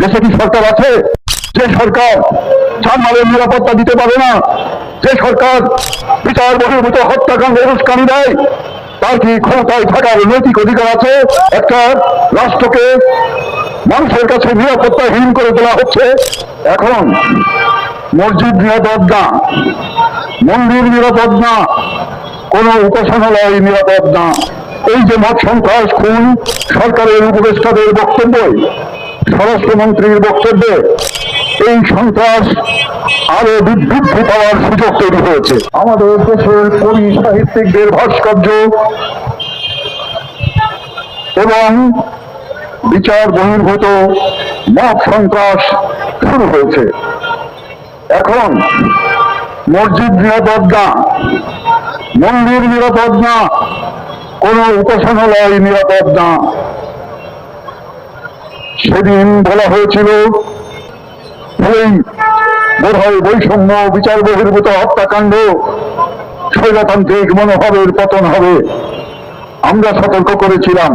দেশে কি সরকার আছে? যে সরকার ছাড়মালের নিরাপত্তা দিতে পারে না, যে সরকার বিচার বহির্ভূত হত্যাকাণ্ডে উস্কানি দেয়, তার কি ক্ষমতায় থাকার নৈতিক অধিকার আছে? একটা রাষ্ট্রকে মানুষের কাছে নিরাপত্তাহীন করে তোলা হচ্ছে। এখন মসজিদ নিরাপদ না, মন্দির নিরাপদ না, কোন উপাসনালয় নিরাপদ না। এই যে মত সন্ত্রাস খুন সরকারের উপদেষ্টাদের বক্তব্যই স্বরাষ্ট্রমন্ত্রীর বক্তব্যে এই সন্ত্রাস আরও বিবৃদ্ধি পাওয়ার সুযোগ তৈরি হয়েছে। আমাদের দেশের কবি সাহিত্যিকদের ভাস্কর্য এবং বিচার বহির্ভূত মত সন্ত্রাস শুরু হয়েছে। এখন মসজিদ নিরাপদ না, মন্দির নিরাপদ না, কোন উপাসনালয় নিরাপদ না। সেদিন বলা হয়েছিল বৈষম্য বিচার বহির্ভূত হত্যাকাণ্ড স্বৈরতান্ত্রিক মনোভাবের পতন হবে। আমরা সতর্ক করেছিলাম।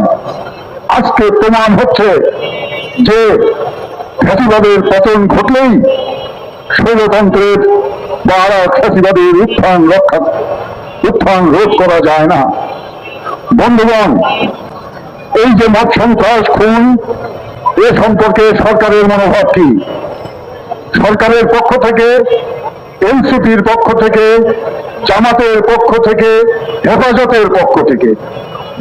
আজকে প্রমাণ হচ্ছে যে ফ্যাসিবাদের পতন ঘটলেই স্বৈরতন্ত্রের আর এক ফ্যাসিবাদের উত্থান রক্ষা, উত্থান রোধ করা যায় না। বন্ধুগণ, এই যে মত সন্ত্রাস খুন এ সম্পর্কে সরকারের মনোভাব কি? সরকারের পক্ষ থেকে, এনসিপির পক্ষ থেকে, জামাতের পক্ষ থেকে, হেফাজতের পক্ষ থেকে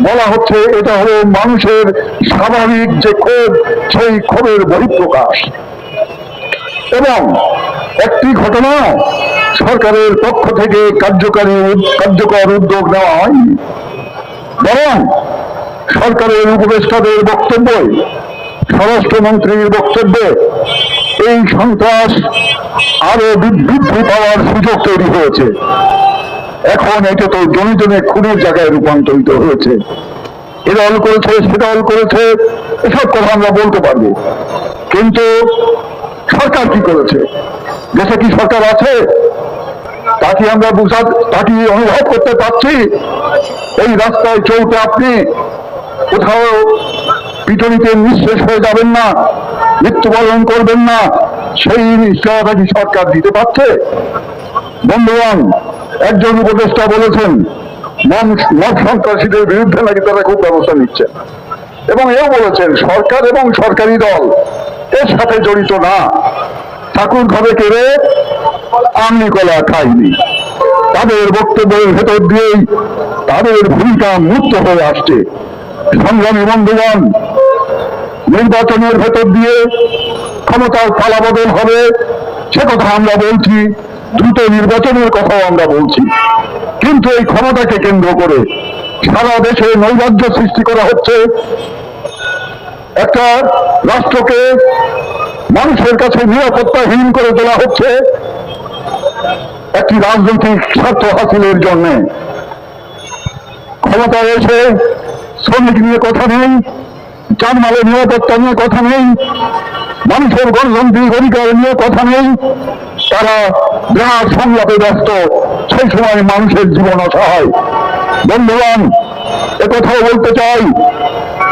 বলা হচ্ছে, এটা হলো মানুষের স্বাভাবিক যে ক্ষোভ, সেই ক্ষোভের বহিঃপ্রকাশ। এবং একটি ঘটনা সরকারের পক্ষ থেকে কার্যকারী কার্যকর উদ্যোগ নেওয়া হয়নি। বরং সরকারের উপদেষ্টাদের বক্তব্যই স্বরাষ্ট্রমন্ত্রীর বক্তব্যে এই সন্ত্রাস আরও বৃদ্ধি পাওয়ার সুযোগ তৈরি হয়েছে। এখন এটা তো জনে জনে খুনের জায়গায় রূপান্তরিত হয়েছে। এ দল করেছে সে দল করেছে, এসব কথা আমরা বলতে পারব। কিন্তু সরকার কি করেছে? দেশে কি সরকার আছে? তা কি আমরা বুঝা, তা কি অনুভব করতে পারছি? এই রাস্তায় চলতে আপনি কোথাও পিটনিতে নিঃশেষ হয়ে যাবেন না, মৃত্যুবরণ করবেন না। সেই নিশ্চয়তা কি সরকার দিতে পারছে? বন্ধুগণ, একজন উপদেষ্টা বলেছেন সন্ত্রাসীদের বিরুদ্ধে নাকি তারা খুব ব্যবস্থা নিচ্ছেন এবং এও বলেছেন, সরকার এবং সরকারি দল এর সাথে জড়িত না। ঠাকুর ঘরে কেড়ে আমনি কলা খাইনি তাদের বক্তব্যের ভেতর দিয়েই তাদের ভূমিকা মুক্ত হয়ে আসছে। সংগ্রামী বন্ধুগণ, নির্বাচনের ভেতর দিয়ে ক্ষমতার পালাবদল হবে, সে কথা আমরা বলছি, দ্রুত নির্বাচনের কথাও আমরা বলছি। কিন্তু এই ক্ষমতাকে কেন্দ্র করে সারা দেশে নৈরাজ্য সৃষ্টি করা হচ্ছে। একটা রাষ্ট্রকে মানুষের কাছে নিরাপত্তাহীন করে তোলা হচ্ছে একটি রাজনৈতিক স্বার্থ হাসিলের জন্য। ক্ষমতা এসে শ্রমিক নিয়ে কথা নেই জানমালের নিরাপত্তা নিয়ে কথা নেই, মানুষের গণতান্ত্রিক অধিকার নিয়ে কথা নেই, তারা বিরাট সংলাপে ব্যস্ত, সেই সময় মানুষের জীবন অসহায়। বন্ধুগণ একথাও বলতে চাই,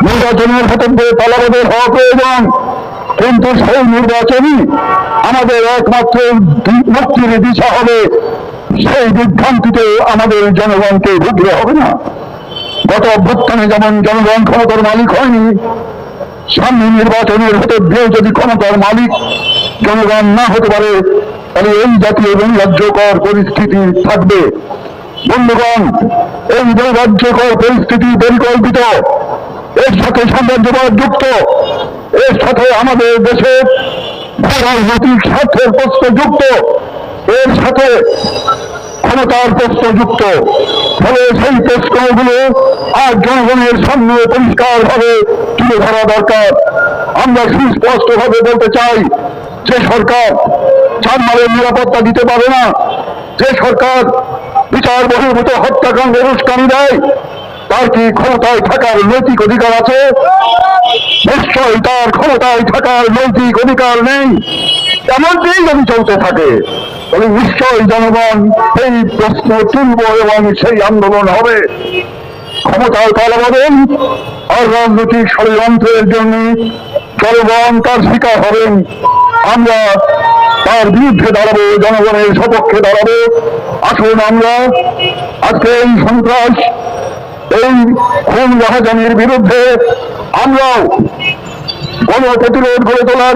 নির্বাচনের ভেতর দিয়ে পালাবাদের হওয়া প্রয়োজন, কিন্তু সেই নির্বাচনই আমাদের একমাত্র মুক্তির দিশা হবে, সেই বিভ্রান্তিতে আমাদের জনগণকে ভুগলে হবে না। গত অভ্যুত্থানে যেমন জনগণ ক্ষমতার মালিক হয়নি, সামনে নির্বাচনের ভেতর দিয়ে যদি ক্ষমতার মালিক জনগণ না হতে পারে, তাহলে এই জাতীয় নৈরাজ্যকর পরিস্থিতি থাকবে। বন্ধুগণ, এই নৈরাজ্যকর পরিস্থিতি পরিকল্পিত, এর সাথে সাম্রাজ্যবাদ যুক্ত, এর সাথে আমাদের দেশের রাজনৈতিক স্বার্থের প্রশ্ন যুক্ত, এর সাথে ক্ষমতার প্রশ্ন যুক্ত ফলে সেই প্রশ্নগুলো আজ জনগণের সামনে পরিষ্কার ভাবে তুলে ধরা দরকার। আমরা সুস্পষ্ট ভাবে বলতে চাই, যে সরকার চারমালের নিরাপত্তা দিতে পারে না, যে সরকার বিচার বহির্ভূত হত্যাকাণ্ড অনুষ্ঠান দেয়, তার কি ক্ষমতায় থাকার নৈতিক অধিকার আছে? নিশ্চয় তার ক্ষমতায় থাকার নৈতিক অধিকার নেই। এমনটাই যদি চলতে থাকে তাহলে নিশ্চয়ই জনগণ সেই প্রশ্ন তুলব এবং সেই আন্দোলন হবে। ক্ষমতার কালাবদল আর রাজনৈতিক ষড়যন্ত্রের জন্য জনগণ তার শিকার হবেন। আমরা তার বিরুদ্ধে দাঁড়াবো, জনগণের সপক্ষে দাঁড়াবো। আসুন আমরা আজকে এই সন্ত্রাস, এই খুন রাহাজানির বিরুদ্ধে আমরাও গণ প্রতিরোধ গড়ে তোলার